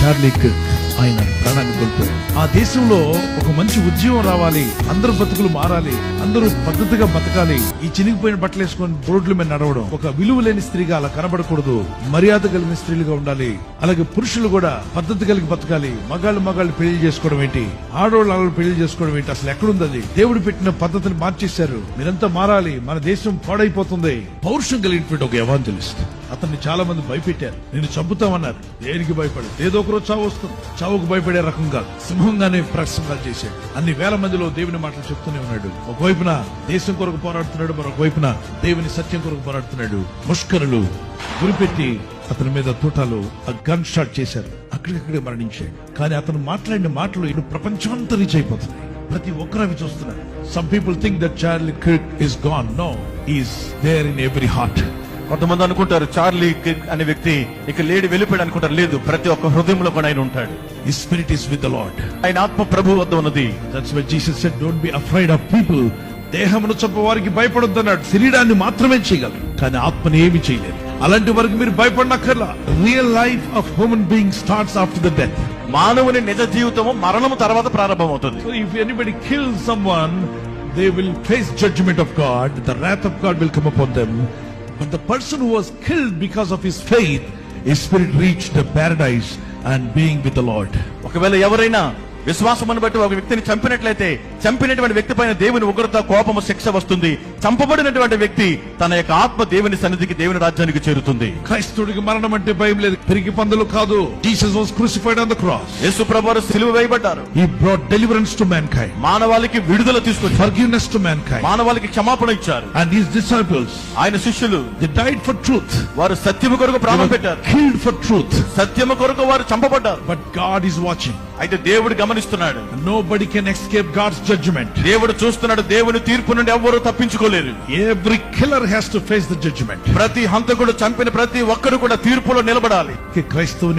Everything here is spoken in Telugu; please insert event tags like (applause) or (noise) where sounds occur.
చార్లీ కిర్క్ ఆయన ప్రాణాన్ని కోల్పోయాడు ఆ దేశంలో ఒక మంచి ఉద్యమం రావాలి అందరూ బతుకులు మారాలి అందరూ పద్ధతిగా బతకాలి ఈ చినిగిపోయిన బట్టలు వేసుకొని రోడ్ల మీద నడవడం ఒక విలువ లేని స్త్రీగా అలా కనబడకూడదు మర్యాద కలిగిన స్త్రీలుగా ఉండాలి అలాగే పురుషులు కూడా పద్ధతి కలిగి బతకాలి మగాళ్ళు మగాళ్ళు పెళ్ళి చేసుకోవడం ఏంటి ఆడవాళ్ళు ఆడవాళ్ళు పెళ్ళి చేసుకోవడం ఏంటి అసలు ఎక్కడుంది అది? దేవుడు పెట్టిన పద్ధతిని మార్చేశారు మీరంతా మారాలి మన దేశం పాడైపోతుంది. పౌరుషం కలిగినటువంటి ఒక ఎవాంజలిస్ట్ అతన్ని చాలా మంది భయపెట్టారు. నేను చంపుతామన్నారు. దేనికి భయపడు ఏదో ఒక రోజు చావు వస్తుంది. చావుకు భయపడే రకం కాదు. సింహంగానే ప్రసంగాలు చేశాడు అన్ని వేల మందిలో దేవుని మాటలు చెప్తూనే ఉన్నాడు. ఒకవైపున దేశం కొరకు పోరాడుతున్నాడు మరొక వైపున దేవుని సత్యం కొరకు పోరాడుతున్నాడు. ముష్కరులు గురిపెట్టి అతని మీద తూటాలు ఆ గన్ షాట్ చేశారు. అక్కడికక్కడే మరణించాడు. కానీ అతను మాట్లాడిన మాటలు ఇటు ప్రపంచమంతా రీచ్ అయిపోతున్నాయి ప్రతి ఒక్కరు అవి చూస్తున్నారు. Some people think that Charlie Crick is gone no is there in every heart కొంతమంది అనుకుంటారు చార్లీ అనే వ్యక్తి ఇక లేడి వెళ్ళిపోయాడు అనుకుంటారు. లేదు ప్రతి ఒక్క హృదయంలో కూడా ఆయన ఉంటాడు. Spirit is with the Lord. ఆయన ఆత్మ ప్రభు వద్ద ఉన్నది. Said, Don't be afraid of people. దేహమును చంప వారికి భయపడొద్దన్నాడు. శరీరాన్ని మాత్రమే చేయగలరు. కానీ ఆత్మని ఏమి చేయలేరు. అలాంటి వరకు మీరు భయపడనక్కర్లా. Real life of human being starts after the death మానవుని నిజ జీవితము మరణము తర్వాత ప్రారంభమవుతుంది. So if anybody kill someone they will face judgement of God the wrath of God will come upon them But the person who was killed because of his faith, his spirit reached the paradise and being with the Lord. ఒకవేళ ఎవరైనా విశ్వాసమును బట్టి ఒక వ్యక్తిని చంపినట్లయితే చంపినటువంటి వ్యక్తి పైన దేవుని ఉగ్రత కోపము శిక్ష వస్తుంది. చంపబడినటువంటి వ్యక్తి తన యొక్క ఆత్మ దేవుని సన్నిధికి దేవుని రాజ్యానికి చేరుతుంది. క్రైస్తవుడికి మరణం అంటే భయం లేదు. పెరిగి పందులు కాదు. Jesus was crucified on the cross. యేసు ప్రభువారు సిలువ వేయబడ్డారు. Brought deliverance to mankind, మానవాళికి విడుదల తీసుకొచ్చారు. To mankind. మానవాళికి క్షమాపణ ఇచ్చారు. And his disciples, ఆయన శిష్యులు they died for truth. వారు సత్యము కొరకు ప్రాణం పెట్టారు. killed for truth. సత్యము కొరకు వారు చంపబడ్డారు. But God is watching. అయితే దేవుడు గమనిస్తున్నాడు. Nobody can escape God's judgment. దేవుడు చూస్తున్నాడు దేవుని తీర్పు నుండి ఎవ్వరూ తప్పించుకోలేరు Every killer has to face the judgment. ప్రతి హంతకుడు చంపిన ప్రతి ఒక్కరు కూడా తీర్పులో నిలబడాలి (laughs) క్రైస్తవుని